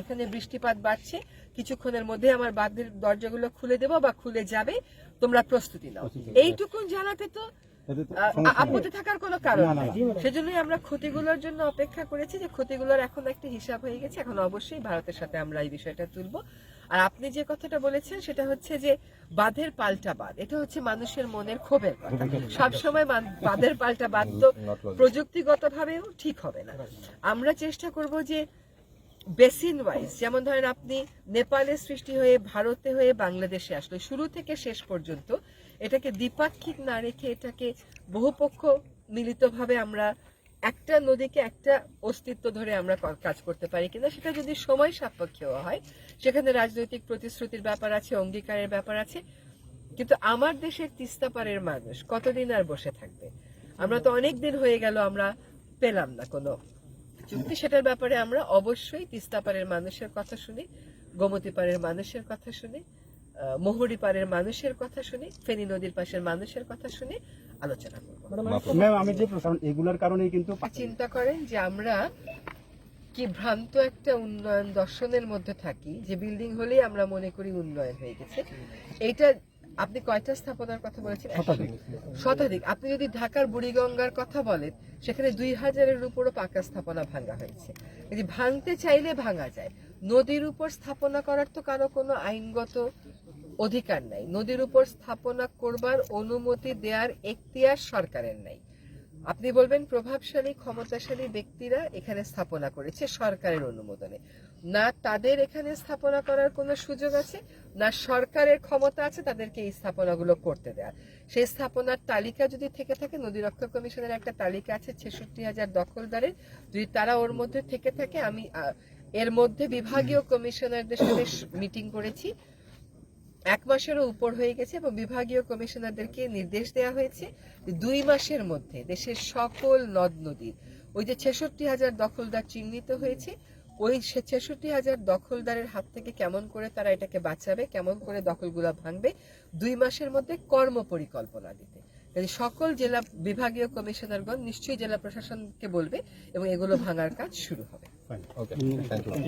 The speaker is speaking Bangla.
এখানে বৃষ্টিপাত বাড়ছে কিছুক্ষণের মধ্যে আমার বাঁধের দরজাগুলো খুলে দেবো বা খুলে যাবে তোমরা প্রস্তুতি নাও। এইটুকুন জানাতে তো। আপত্তি থাকার কোনো কারণ নেই। সেজন্যই আমরা ক্ষতিগুলোর জন্য অপেক্ষা করেছি যে ক্ষতিগুলোর এখন একটা হিসাব হয়ে গেছে এখন অবশ্যই ভারতের সাথে আমরা এই বিষয়টা তুলবো। আর আপনি যে কথাটা বলেছেন সেটা হচ্ছে যে বাঁধের পাল্টা বাঁধ এটা হচ্ছে মানুষের মনের ক্ষোভের কথা। সবসময় বাঁধের পাল্টা বাঁধ তো প্রযুক্তিগতভাবেও ঠিক হবে না। আমরা চেষ্টা করব যে বেসিন ওয়াইজ, যেমন ধরেন আপনি নেপালের সৃষ্টি হয়ে ভারতে হয়ে বাংলাদেশে আসলো, শুরু থেকে শেষ পর্যন্ত এটাকে দ্বিপাক্ষিক না রেখে এটাকে বহুপক্ষ মিলিতভাবে আমরা একটা নদীকে একটা অস্তিত্ব ধরে আমরা কাজ করতে পারি কিনা, সেটা যদি সময় সাপেক্ষেও হয়, সেখানে রাজনৈতিক প্রতিশ্রুতির ব্যাপার আছে, অঙ্গীকারের ব্যাপার আছে, কিন্তু আমার দেশের তিস্তাপাড়ের মানুষ কতদিন আর বসে থাকবে? আমরা তো অনেক দিন হয়ে গেল, আমরা পেলাম না কোনো চুক্তি সেটার ব্যাপারে আমরা অবশ্যই তিস্তাপাড়ের মানুষের কথা শুনি গোমতী পাড়ের মানুষের কথা শুনি মোহরি পাড়ের মানুষের কথা শুনি ফেনী নদীর পাশের মানুষের কথা শুনি আলোচনা করব। ম্যাম আমি যে প্রশ্ন এগুলার কারণেই কিন্তু চিন্তা করেন যে আমরা কি ভ্রান্ত একটা উন্নয়ন দর্শনের মধ্যে থাকি যে বিল্ডিং হলেই আমরা মনে করি উন্নয়ন হয়ে গেছে। এইটা আপনি কয়টা স্থাপনার কথা বলেছেন? শতাধিক। আপনি যদি ঢাকার বুড়িগঙ্গার কথা বলেন সেখানে দুই হাজারের উপরও পাকা স্থাপনা ভাঙা হয়েছে। যদি ভাঙতে চাইলে ভাঙা যায় নদীর উপর স্থাপনা করার তো কারও কোনো আইনগত অধিকার নাই। নদীর উপর স্থাপনা করবার অনুমতি দেওয়ার এখতিয়ার সরকারের নাই। আপনি বলবেন প্রভাবশালী, ক্ষমতাশালী ব্যক্তিরা এখানে স্থাপনা করেছে সরকারের অনুমোদনে। না তাদের এখানে স্থাপনা করার কোনো সুযোগ আছে, না সরকারের ক্ষমতা আছে তাদেরকে এই স্থাপনাগুলো করতে দেওয়া সেই স্থাপনার তালিকা যদি থেকে থাকে, নদী রক্ষা কমিশনের একটা তালিকা আছে, ছেষট্টি হাজার দখলদারের, যদি তারা ওর মধ্যে থেকে থাকে, আমি এর মধ্যে বিভাগীয় কমিশনারদের সাথে মিটিং করেছি। এক মাসেরও উপর হয়ে গেছে এবং বিভাগীয় কমিশনারদেরকে নির্দেশ দেওয়া হয়েছে দুই মাসের মধ্যে দেশের সকল নদ নদীর ওই যে ছেষট্টি হাজার দখলদার চিহ্নিত হয়েছে ওই ছেষট্টি হাজার দখলদারের হাত থেকে কেমন করে তারা এটাকে বাঁচাবে কেমন করে দখলগুলো ভাঙবে দুই মাসের মধ্যে কর্ম পরিকল্পনা দিতে। সকল জেলা বিভাগীয় কমিশনারগণ নিশ্চয়ই জেলা প্রশাসনকে বলবে এবং এগুলো ভাঙার কাজ শুরু হবে।